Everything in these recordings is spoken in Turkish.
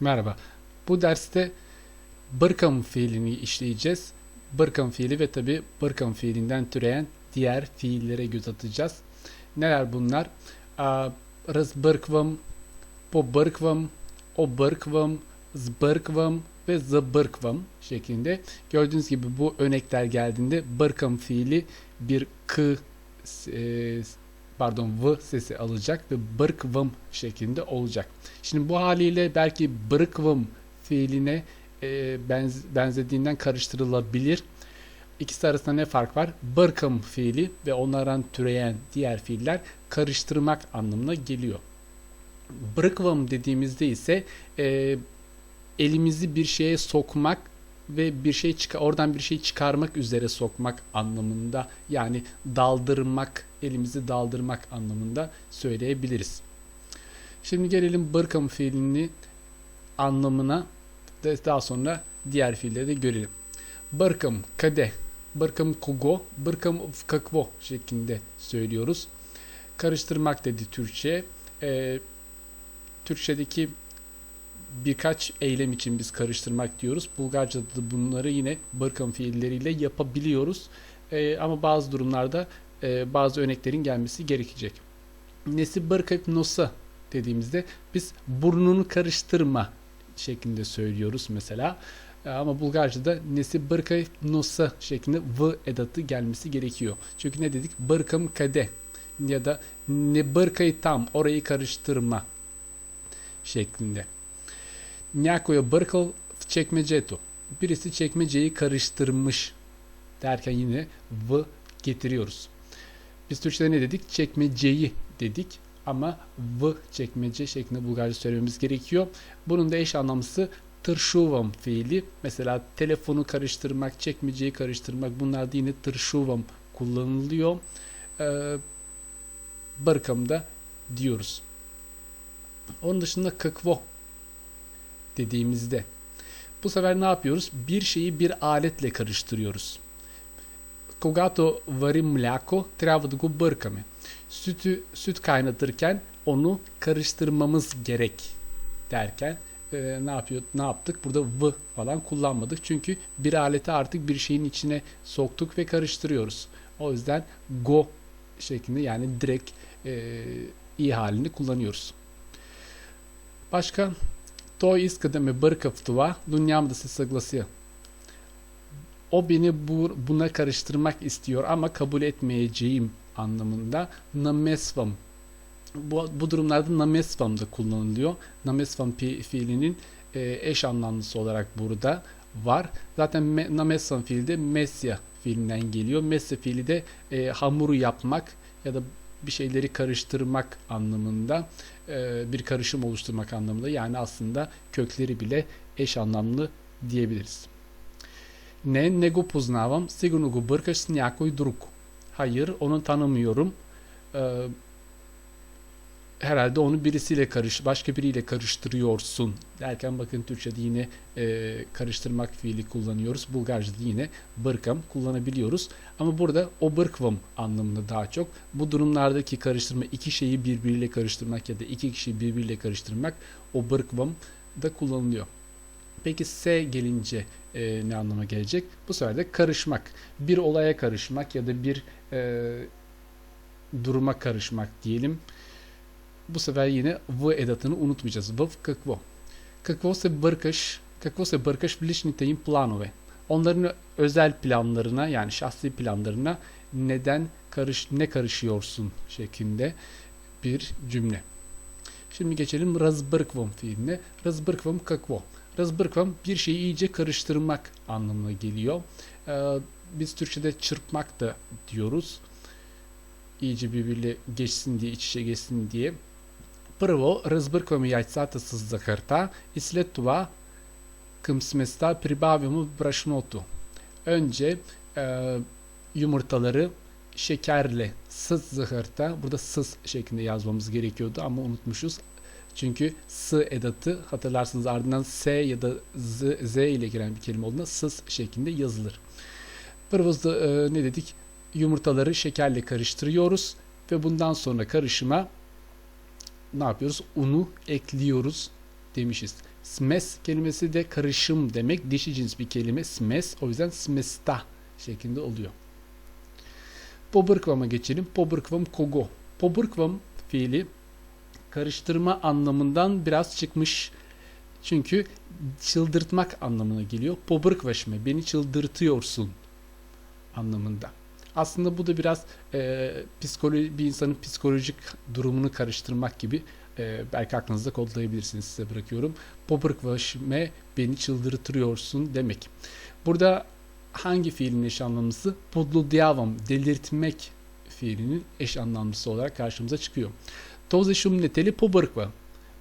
Merhaba. Bu derste bırkam fiilini işleyeceğiz. Bırkam fiili ve tabi bırkam fiilinden türeyen diğer fiillere göz atacağız. Neler bunlar? Razbırkvam, pobırkvam, obırkvam, zbırkvam ve zıbırkvam şeklinde. Gördüğünüz gibi bu örnekler geldiğinde bırkam fiili bir k e, pardon v sesi alacak ve bırkvam şeklinde olacak. Şimdi bu haliyle belki bırkvam fiiline e, benz, benzediğinden karıştırılabilir. İkisi arasında ne fark var? Bırkım fiili ve onlardan türeyen diğer fiiller karıştırmak anlamına geliyor. Bırkvam dediğimizde ise e, elimizi bir şeye sokmak ve bir şey oradan bir şey çıkarmak üzere sokmak anlamında yani daldırmak elimizi daldırmak anlamında söyleyebiliriz. Şimdi gelelim bırkam fiilini anlamına daha sonra diğer fiilleri de görelim. Bırkam kade, bırkam kugo, bırkam kakvo şeklinde söylüyoruz. Karıştırmak dedi Türkçe. Ee, Türkçedeki birkaç eylem için biz karıştırmak diyoruz. Bulgarca'da da bunları yine bırkam fiilleriyle yapabiliyoruz. Ee, ama bazı durumlarda e, bazı örneklerin gelmesi gerekecek. Nesi bırkayıp nosa dediğimizde biz burnunu karıştırma şeklinde söylüyoruz mesela. E, ama Bulgarca'da nesi bırka nosa şeklinde v edatı gelmesi gerekiyor. Çünkü ne dedik? Bırkam kade ya da ne bırkayı tam orayı karıştırma şeklinde. Nyakoya bırkal çekmeceto. Birisi çekmeceyi karıştırmış derken yine v getiriyoruz. Biz Türkçe'de ne dedik? Çekmeceyi dedik ama v çekmece şeklinde Bulgarca söylememiz gerekiyor. Bunun da eş anlamlısı tırşuvam fiili. Mesela telefonu karıştırmak, çekmeceyi karıştırmak bunlar da yine tırşuvam kullanılıyor. Ee, barkamda diyoruz. Onun dışında kakvo dediğimizde bu sefer ne yapıyoruz? Bir şeyi bir aletle karıştırıyoruz. Когато варим мляко, трябва да го бъркаме. Sütü süt kaynatırken onu karıştırmamız gerek derken e, ne yapıyor ne yaptık? Burada v falan kullanmadık. Çünkü bir aleti artık bir şeyin içine soktuk ve karıştırıyoruz. O yüzden go şeklinde yani direkt e, i halini kullanıyoruz. Başka той иска да ме бърка в това, но няма да се съглася. O beni bu, buna karıştırmak istiyor ama kabul etmeyeceğim anlamında namesvam. Bu, bu durumlarda namesvam da kullanılıyor. Namesvam fiilinin e, eş anlamlısı olarak burada var. Zaten me, namesvam fiili de mesya fiilinden geliyor. Mesya fiili de e, hamuru yapmak ya da bir şeyleri karıştırmak anlamında e, bir karışım oluşturmak anlamında yani aslında kökleri bile eş anlamlı diyebiliriz. Ne, ne го познавам, сигурно го бъркаш с някой друг. Hayır, onu tanımıyorum. Ee, herhalde onu birisiyle karış, başka biriyle karıştırıyorsun derken bakın Türkçe'de yine e, karıştırmak fiili kullanıyoruz. Bulgarca'da yine bırkam kullanabiliyoruz. Ama burada o bırkvam anlamında daha çok. Bu durumlardaki karıştırma iki şeyi birbiriyle karıştırmak ya da iki kişiyi birbiriyle karıştırmak o bırkvam da kullanılıyor. Peki S gelince e, ne anlama gelecek? Bu sefer de karışmak. Bir olaya karışmak ya da bir e, duruma karışmak diyelim. Bu sefer yine V edatını unutmayacağız. V kakvo. Kakvo se bırkış. Kakvo se bırkış blişniteyin planove. Onların özel planlarına yani şahsi planlarına neden karış ne karışıyorsun şeklinde bir cümle. Şimdi geçelim razbırkvom fiiline. Razbırkvom kakvo. Разбърквам bir şeyi iyice karıştırmak anlamına geliyor. Ee, biz Türkçe'de çırpmak da diyoruz. İyice birbiriyle geçsin diye, iç içe geçsin diye. Първо разбъркваме яйцата с захарта и след това към сместа прибавяме брашното. Önce e, yumurtaları şekerle sız zaharta burada sız şeklinde yazmamız gerekiyordu ama unutmuşuz. çünkü s edatı hatırlarsınız ardından s ya da z, z ile giren bir kelime olduğunda sız şeklinde yazılır. Pırvız e, ne dedik? Yumurtaları şekerle karıştırıyoruz ve bundan sonra karışıma ne yapıyoruz? Unu ekliyoruz demişiz. Smes kelimesi de karışım demek. Dişi cins bir kelime. Smes. O yüzden smesta şeklinde oluyor. Pobrkvam'a geçelim. Pobrkvam kogo. Pobrkvam fiili karıştırma anlamından biraz çıkmış. Çünkü çıldırtmak anlamına geliyor. Pobrkvaşme. Beni çıldırtıyorsun anlamında. Aslında bu da biraz e, psikoloji, bir insanın psikolojik durumunu karıştırmak gibi e, belki aklınızda kodlayabilirsiniz size bırakıyorum. Pobrkvaşme beni çıldırtıyorsun demek. Burada hangi fiilin eş anlamlısı? Podludiavam, delirtmek fiilinin eş anlamlısı olarak karşımıza çıkıyor. Toze şumneteli pobrkva.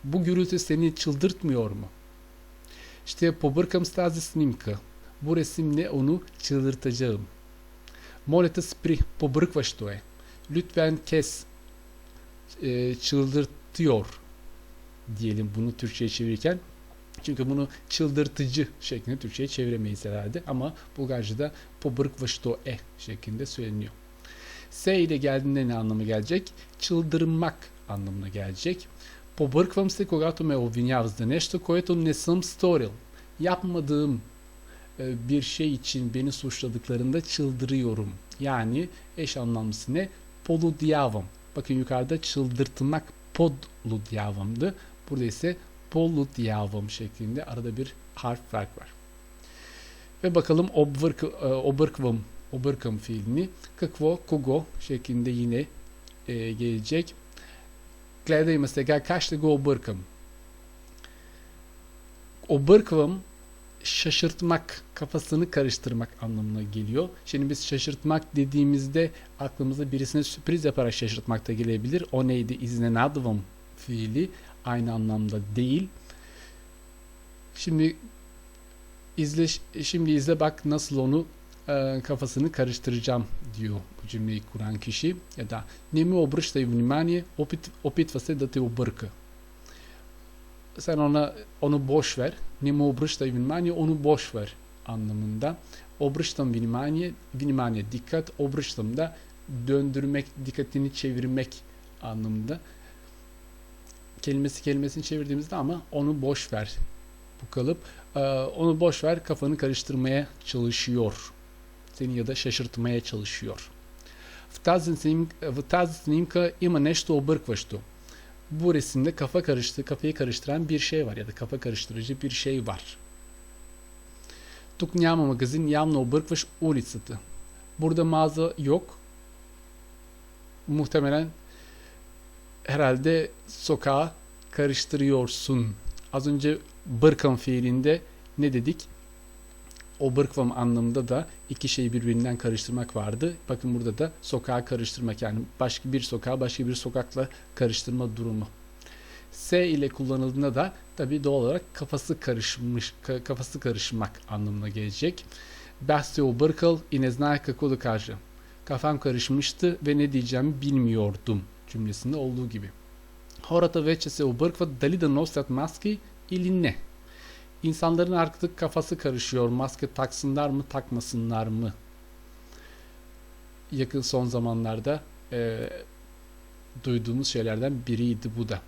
Bu gürültü seni çıldırtmıyor mu? İşte pobrkam stazi snimka. Bu resimle onu çıldırtacağım. Molete spri pobrkvaş to je. Lütfen kes. E, çıldırtıyor diyelim bunu Türkçe'ye çevirirken. Çünkü bunu çıldırtıcı şeklinde Türkçe'ye çeviremeyiz herhalde. Ama Bulgarca'da pobrkvaş to e şeklinde söyleniyor. S ile geldiğinde ne anlamı gelecek? Çıldırmak anlamına gelecek. Побърквам се, когато ме обвиняват за нещо, което не съм сторил. Yapmadığım e, bir şey için beni suçladıklarında çıldırıyorum. Yani eş anlamlısı ne? Poludyavam. Bakın yukarıda çıldırtmak podludyavamdı. Burada ise poludyavam şeklinde arada bir harf fark var. Ve bakalım obvrk, e, obrkvam, obrkam fiilini какво, кого şeklinde yine e, gelecek. Гледайме сега как ще го объркам. Обърквам şaşırtmak, kafasını karıştırmak anlamına geliyor. Şimdi biz şaşırtmak dediğimizde aklımıza birisine sürpriz yaparak şaşırtmak da gelebilir. O neydi? İznenadvam fiili aynı anlamda değil. Şimdi izle şimdi izle bak nasıl onu e, kafasını karıştıracağım diyor bu cümleyi kuran kişi. Ya da не ми обръщай внимание, опит, опитва се да те обърка. Sen ona onu boş ver. Не му обръщай внимание, onu boş ver anlamında. Обръщам внимание, внимание dikkat, обръщам da döndürmek, dikkatini çevirmek anlamında. Kelimesi kelimesini çevirdiğimizde ama onu boş ver. Bu kalıp e, onu boş ver kafanı karıştırmaya çalışıyor. Seni ya da şaşırtmaya çalışıyor. В тази, снимка, в тази снимка има нещо объркващо. Bu resimde kafa karıştı, kafayı karıştıran bir şey var ya da kafa karıştırıcı bir şey var. Тук няма магазин, явно объркваш улицата. Burada mağaza yok. Muhtemelen herhalde sokağa karıştırıyorsun. Az önce bırkan fiilinde ne dedik? Oberkvam anlamında da iki şeyi birbirinden karıştırmak vardı. Bakın burada da sokağa karıştırmak yani başka bir sokağa başka bir sokakla karıştırma durumu. S ile kullanıldığında da tabii doğal olarak kafası karışmış kafası karışmak anlamına gelecek. Bastio Bırkıl ineznayka kolu karşı. Kafam karışmıştı ve ne diyeceğimi bilmiyordum cümlesinde olduğu gibi. Horata veçese u brkva dali da nosят maski ili ne? İnsanların artık kafası karışıyor. Maske taksınlar mı takmasınlar mı? Yakın son zamanlarda e, duyduğumuz şeylerden biriydi bu da.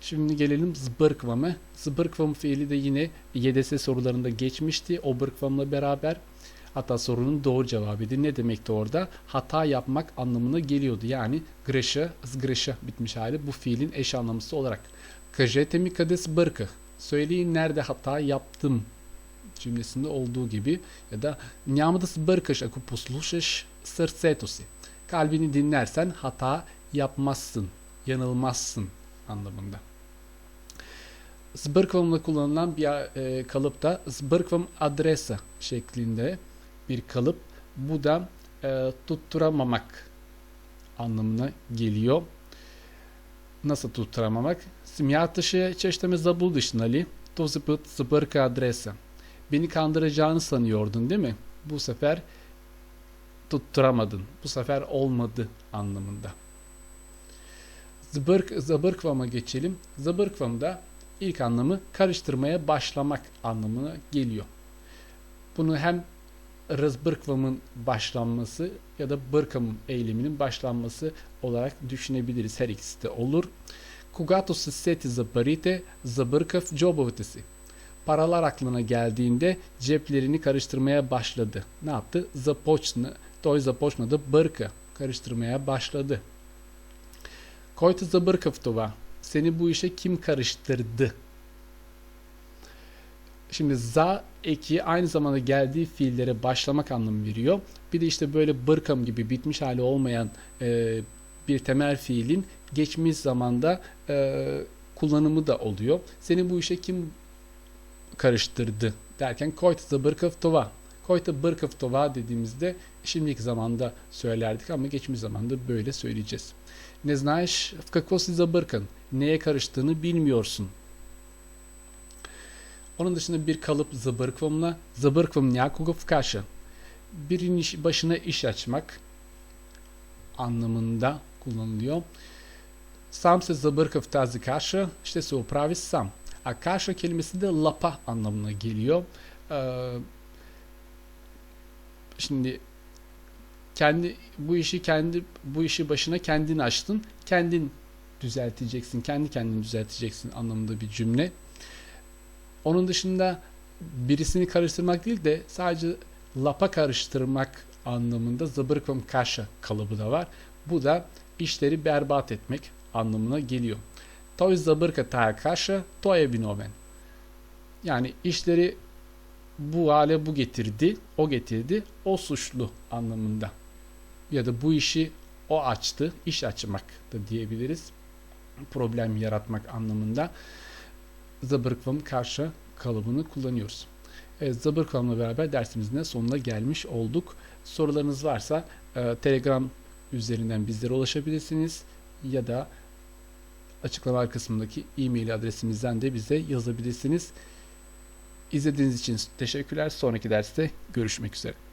Şimdi gelelim zbırkvam'a. Zbırkvam fiili de yine YDS sorularında geçmişti. O bırkvamla beraber hatta sorunun doğru cevabıydı. Ne demekti orada? Hata yapmak anlamına geliyordu. Yani greşe, zgreşe bitmiş hali bu fiilin eş anlamlısı olarak. Kajete mi kades bırkı? söyleyin nerede hata yaptım cümlesinde olduğu gibi ya da Niyamıdas barkaş aku poslušaš srcetosi. Kalbini dinlersen hata yapmazsın, yanılmazsın anlamında. Zbırkvam'la kullanılan bir e, kalıp da zbırkvam adresa şeklinde bir kalıp. Bu da e, tutturamamak anlamına geliyor Nasıl tutturamamak? Смяташе, че ще ме заблудиш, нали? Този път забърка адреса. Beni kandıracağını sanıyordun değil mi? Bu sefer tutturamadın. Bu sefer olmadı anlamında. Zbırk, zabırkvama geçelim. Zabırkvamda ilk anlamı karıştırmaya başlamak anlamına geliyor. Bunu hem Rızbırkvam'ın başlanması ya da Bırkam eyleminin başlanması olarak düşünebiliriz. Her ikisi de olur. Kugato se seti za parite, zabırkav cobovitesi. Paralar aklına geldiğinde ceplerini karıştırmaya başladı. Ne yaptı? Zapoçna, toy zapoçna da bırka karıştırmaya başladı. Koyta zabırkav tova. Seni bu işe kim karıştırdı? Şimdi za eki aynı zamanda geldiği fiillere başlamak anlamı veriyor. Bir de işte böyle bırkam gibi bitmiş hali olmayan e, bir temel fiilin geçmiş zamanda e, kullanımı da oluyor. Seni bu işe kim karıştırdı derken koyta bırkıftova. Koyta bırkıftova dediğimizde şimdiki zamanda söylerdik ama geçmiş zamanda böyle söyleyeceğiz. Ne znaş v kako si zabırkın? Neye karıştığını bilmiyorsun onun dışında bir kalıp zıbırkvımla, zıbırkvım nyakugov karşı. Birinin iş, başına iş açmak anlamında kullanılıyor. Sam se zıbırkıv tazi karşı, işte se upravi sam. A karşı kelimesi de lapa anlamına geliyor. Ee, şimdi kendi bu işi kendi bu işi başına kendin açtın. Kendin düzelteceksin. Kendi kendini düzelteceksin anlamında bir cümle. Onun dışında birisini karıştırmak değil de sadece lapa karıştırmak anlamında zıbırkom kaşa kalıbı da var. Bu da işleri berbat etmek anlamına geliyor. Toy zabırka ta kaşa toye binoven. Yani işleri bu hale bu getirdi, o getirdi, o suçlu anlamında. Ya da bu işi o açtı, iş açmak da diyebiliriz. Problem yaratmak anlamında zabırkvam karşı kalıbını kullanıyoruz. Evet, zabırkvamla beraber dersimizin de sonuna gelmiş olduk. Sorularınız varsa e, Telegram üzerinden bizlere ulaşabilirsiniz ya da açıklama kısmındaki e-mail adresimizden de bize yazabilirsiniz. İzlediğiniz için teşekkürler. Sonraki derste görüşmek üzere.